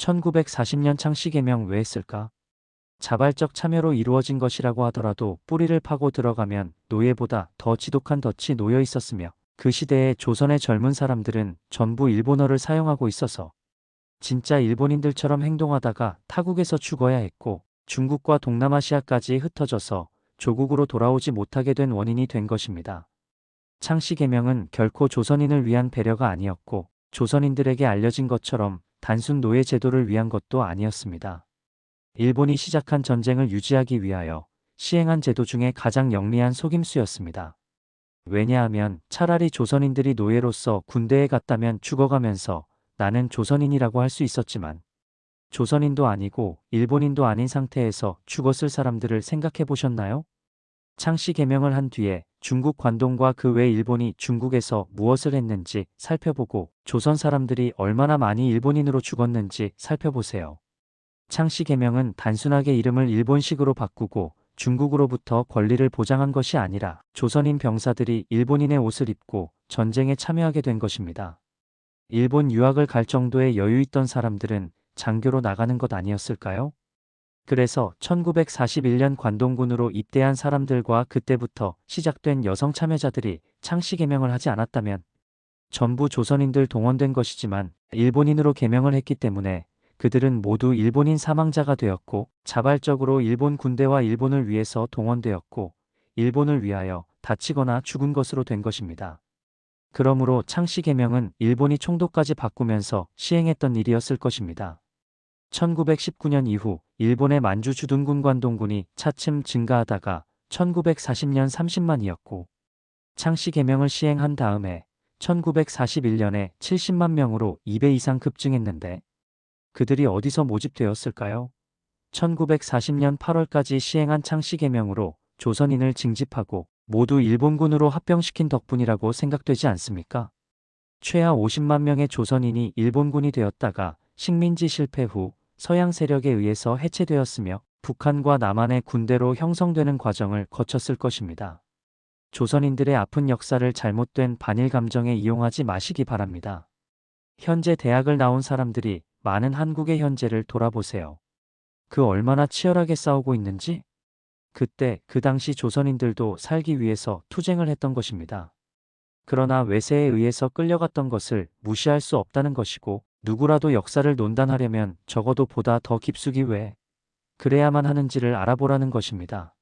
1940년 창씨 개명 왜 했을까? 자발적 참여로 이루어진 것이라고 하더라도 뿌리를 파고 들어가면 노예보다 더 지독한 덫이 놓여 있었으며 그 시대의 조선의 젊은 사람들은 전부 일본어를 사용하고 있어서 진짜 일본인들처럼 행동하다가 타국에서 죽어야 했고 중국과 동남아시아까지 흩어져서 조국으로 돌아오지 못하게 된 원인이 된 것입니다. 창씨 개명은 결코 조선인을 위한 배려가 아니었고 조선인들에게 알려진 것처럼 단순 노예 제도를 위한 것도 아니었습니다. 일본이 시작한 전쟁을 유지하기 위하여 시행한 제도 중에 가장 영리한 속임수였습니다. 왜냐하면 차라리 조선인들이 노예로서 군대에 갔다면 죽어가면서 나는 조선인이라고 할 수 있었지만 조선인도 아니고 일본인도 아닌 상태에서 죽었을 사람들을 생각해 보셨나요? 창씨 개명을 한 뒤에 중국 관동과 그 외 일본이 중국에서 무엇을 했는지 살펴보고 조선 사람들이 얼마나 많이 일본인으로 죽었는지 살펴보세요. 창씨 개명은 단순하게 이름을 일본식으로 바꾸고 중국으로부터 권리를 보장한 것이 아니라 조선인 병사들이 일본인의 옷을 입고 전쟁에 참여하게 된 것입니다. 일본 유학을 갈 정도의 여유 있던 사람들은 장교로 나가는 것 아니었을까요? 그래서 1941년 관동군으로 입대한 사람들과 그때부터 시작된 여성 참여자들이 창씨 개명을 하지 않았다면 전부 조선인들 동원된 것이지만 일본인으로 개명을 했기 때문에 그들은 모두 일본인 사망자가 되었고 자발적으로 일본 군대와 일본을 위해서 동원되었고 일본을 위하여 다치거나 죽은 것으로 된 것입니다. 그러므로 창씨 개명은 일본이 총독까지 바꾸면서 시행했던 일이었을 것입니다. 1919년 이후 일본의 만주 주둔군 관동군이 차츰 증가하다가 1940년 30만이었고 창씨 개명을 시행한 다음에 1941년에 70만 명으로 2배 이상 급증했는데 그들이 어디서 모집되었을까요? 1940년 8월까지 시행한 창씨 개명으로 조선인을 징집하고 모두 일본군으로 합병시킨 덕분이라고 생각되지 않습니까? 최하 50만 명의 조선인이 일본군이 되었다가 식민지 실패 후 서양 세력에 의해서 해체되었으며 북한과 남한의 군대로 형성되는 과정을 거쳤을 것입니다. 조선인들의 아픈 역사를 잘못된 반일 감정에 이용하지 마시기 바랍니다. 현재 대학을 나온 사람들이 많은 한국의 현재를 돌아보세요. 그 얼마나 치열하게 싸우고 있는지? 그때 그 당시 조선인들도 살기 위해서 투쟁을 했던 것입니다. 그러나 외세에 의해서 끌려갔던 것을 무시할 수 없다는 것이고 누구라도 역사를 논단하려면 적어도 보다 더 깊숙이 왜 그래야만 하는지를 알아보라는 것입니다.